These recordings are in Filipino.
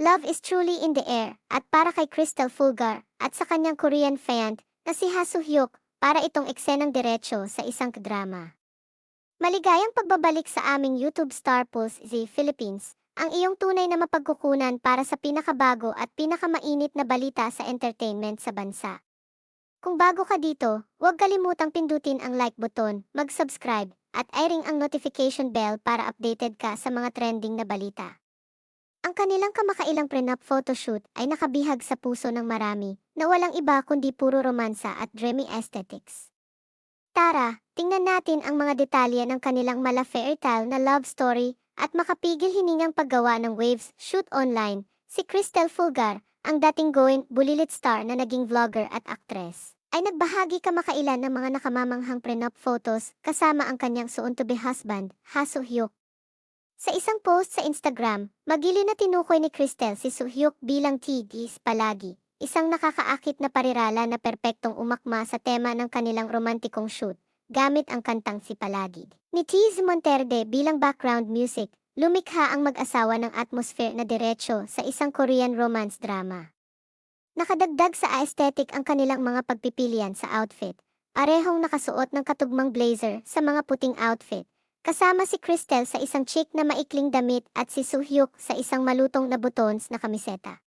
Love is truly in the air at para kay Crystal Fulgar at sa kanyang Korean fan na si Ha Soo-hyuk para itong eksenang diretsyo sa isang drama. Maligayang pagbabalik sa aming YouTube Star Pulse Z Philippines, ang iyong tunay na mapagkukunan para sa pinakabago at pinakamainit na balita sa entertainment sa bansa. Kung bago ka dito, huwag kalimutang pindutin ang like button, mag-subscribe, at i-ring ang notification bell para updated ka sa mga trending na balita. Ang kanilang kamakailang prenup photoshoot ay nakabihag sa puso ng marami na walang iba kundi puro romansa at dreamy aesthetics. Tara, tingnan natin ang mga detalye ng kanilang mala fairy tale na love story at makapigil hiningang paggawa ng waves shoot online, si Cristel Fulgar, ang dating going bulilit star na naging vlogger at actress, ay nagbahagi kamakailan ng mga nakamamanghang prenup photos kasama ang kanyang soon-to-be husband, Ha Soo-hyuk. Sa isang post sa Instagram, magili na tinukoy ni Cristel si Suhyuk bilang TDs palagi, isang nakakaakit na parirala na perpektong umakma sa tema ng kanilang romantikong shoot, gamit ang kantang si Palagi. Ni Tiz Monterde bilang background music, lumikha ang mag-asawa ng atmosphere na diretsyo sa isang Korean romance drama. Nakadagdag sa aesthetic ang kanilang mga pagpipilian sa outfit, parehong nakasuot ng katugmang blazer sa mga puting outfit, Kasama si Cristel sa isang chic na maikling damit at si Suhyuk sa isang malutong na butons na kamiseta.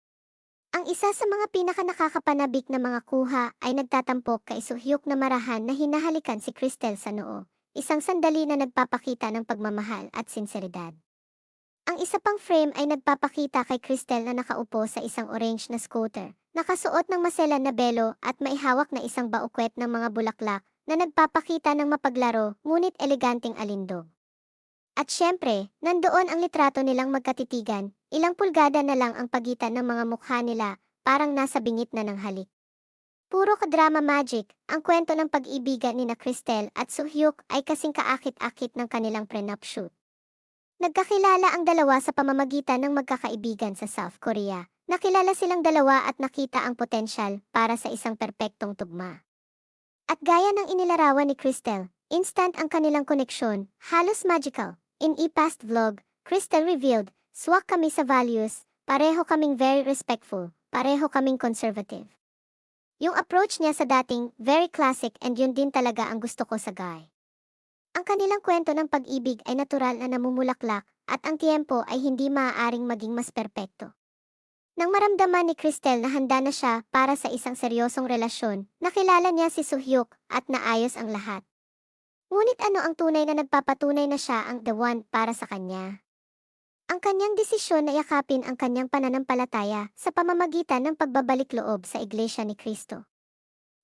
Ang isa sa mga pinaka nakakapanabik na mga kuha ay nagtatampok kay Suhyuk na marahan na hinahalikan si Cristel sa noo, isang sandali na nagpapakita ng pagmamahal at sinseridad. Ang isa pang frame ay nagpapakita kay Cristel na nakaupo sa isang orange na scooter, nakasuot ng maselan na belo at maihawak na isang baukwet ng mga bulaklak na nagpapakita ng mapaglaro ngunit eleganteng alindog. At syempre, nandoon ang litrato nilang magkatitigan, ilang pulgada na lang ang pagitan ng mga mukha nila, parang nasa bingit na ng halik. Puro kadrama magic, ang kwento ng pag-ibigan ni na Cristel at Suhyuk ay kasing kaakit-akit ng kanilang prenup shoot. Nagkakilala ang dalawa sa pamamagitan ng magkakaibigan sa South Korea. Nakilala silang dalawa at nakita ang potensyal para sa isang perpektong tugma. At gaya ng inilarawan ni Cristel, instant ang kanilang koneksyon, halos magical. In e-past vlog, Cristel revealed, swak kami sa values, pareho kaming very respectful, pareho kaming conservative. Yung approach niya sa dating, very classic and yun din talaga ang gusto ko sa guy. Ang kanilang kwento ng pag-ibig ay natural na namumulaklak at ang tiempo ay hindi maaaring maging mas perpekto. Nang maramdaman ni Cristel na handa na siya para sa isang seryosong relasyon, nakilala niya si Suhyuk at naayos ang lahat. Ngunit ano ang tunay na nagpapatunay na siya ang the one para sa kanya? Ang kanyang desisyon na yakapin ang kanyang pananampalataya sa pamamagitan ng pagbabalik loob sa Iglesia ni Kristo.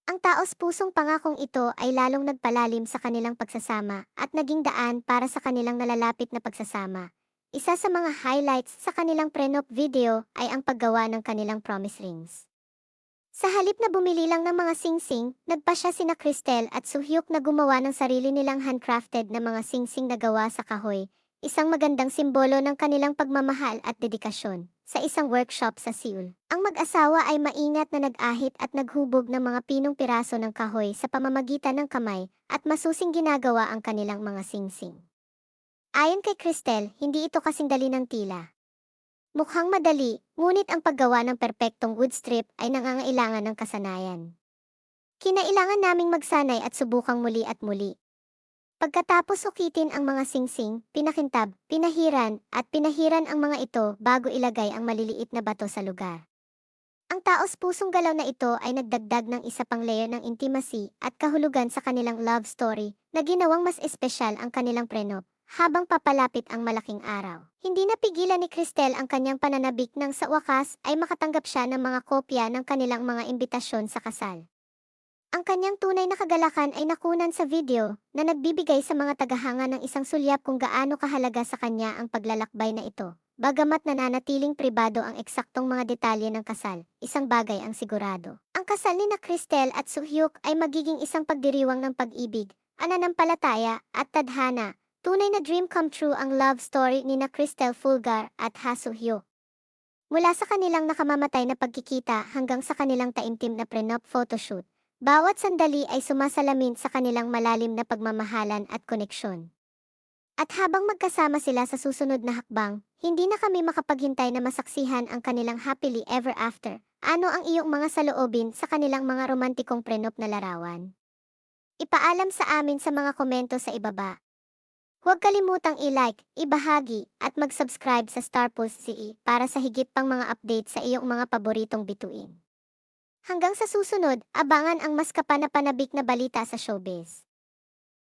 Ang taos pusong pangakong ito ay lalong nagpalalim sa kanilang pagsasama at naging daan para sa kanilang nalalapit na pagsasama isa sa mga highlights sa kanilang prenup video ay ang paggawa ng kanilang promise rings. Sa halip na bumili lang ng mga singsing, nagpa siya sina Cristel at Suhyuk na gumawa ng sarili nilang handcrafted na mga singsing na gawa sa kahoy, isang magandang simbolo ng kanilang pagmamahal at dedikasyon, sa isang workshop sa Seoul. Ang mag-asawa ay maingat na nag-ahit at naghubog ng mga pinong piraso ng kahoy sa pamamagitan ng kamay at masusing ginagawa ang kanilang mga singsing. Ayon kay Cristel, hindi ito kasing dali ng tila. Mukhang madali, ngunit ang paggawa ng perpektong wood strip ay nangangailangan ng kasanayan. Kinailangan naming magsanay at subukang muli at muli. Pagkatapos ukitin ang mga singsing, pinakintab, pinahiran, at pinahiran ang mga ito bago ilagay ang maliliit na bato sa lugar. Ang taos pusong galaw na ito ay nagdagdag ng isa pang layer ng intimacy at kahulugan sa kanilang love story na ginawang mas espesyal ang kanilang prenup habang papalapit ang malaking araw. Hindi napigilan ni Cristel ang kanyang pananabik nang sa wakas ay makatanggap siya ng mga kopya ng kanilang mga imbitasyon sa kasal. Ang kanyang tunay na kagalakan ay nakunan sa video na nagbibigay sa mga tagahanga ng isang sulyap kung gaano kahalaga sa kanya ang paglalakbay na ito. Bagamat nananatiling pribado ang eksaktong mga detalye ng kasal, isang bagay ang sigurado. Ang kasal ni na Cristel at Suhyuk ay magiging isang pagdiriwang ng pag-ibig, ananampalataya at tadhana Tunay na dream come true ang love story ni na Cristel Fulgar at Ha Hyo. Mula sa kanilang nakamamatay na pagkikita hanggang sa kanilang taimtim na prenup photoshoot, bawat sandali ay sumasalamin sa kanilang malalim na pagmamahalan at koneksyon. At habang magkasama sila sa susunod na hakbang, Hindi na kami makapaghintay na masaksihan ang kanilang happily ever after. Ano ang iyong mga saloobin sa kanilang mga romantikong prenop na larawan? Ipaalam sa amin sa mga komento sa ibaba. Huwag kalimutang i-like, ibahagi, at mag-subscribe sa Star Pulse CE para sa higit pang mga update sa iyong mga paboritong bituin. Hanggang sa susunod, abangan ang mas kapanapanabik na balita sa showbiz.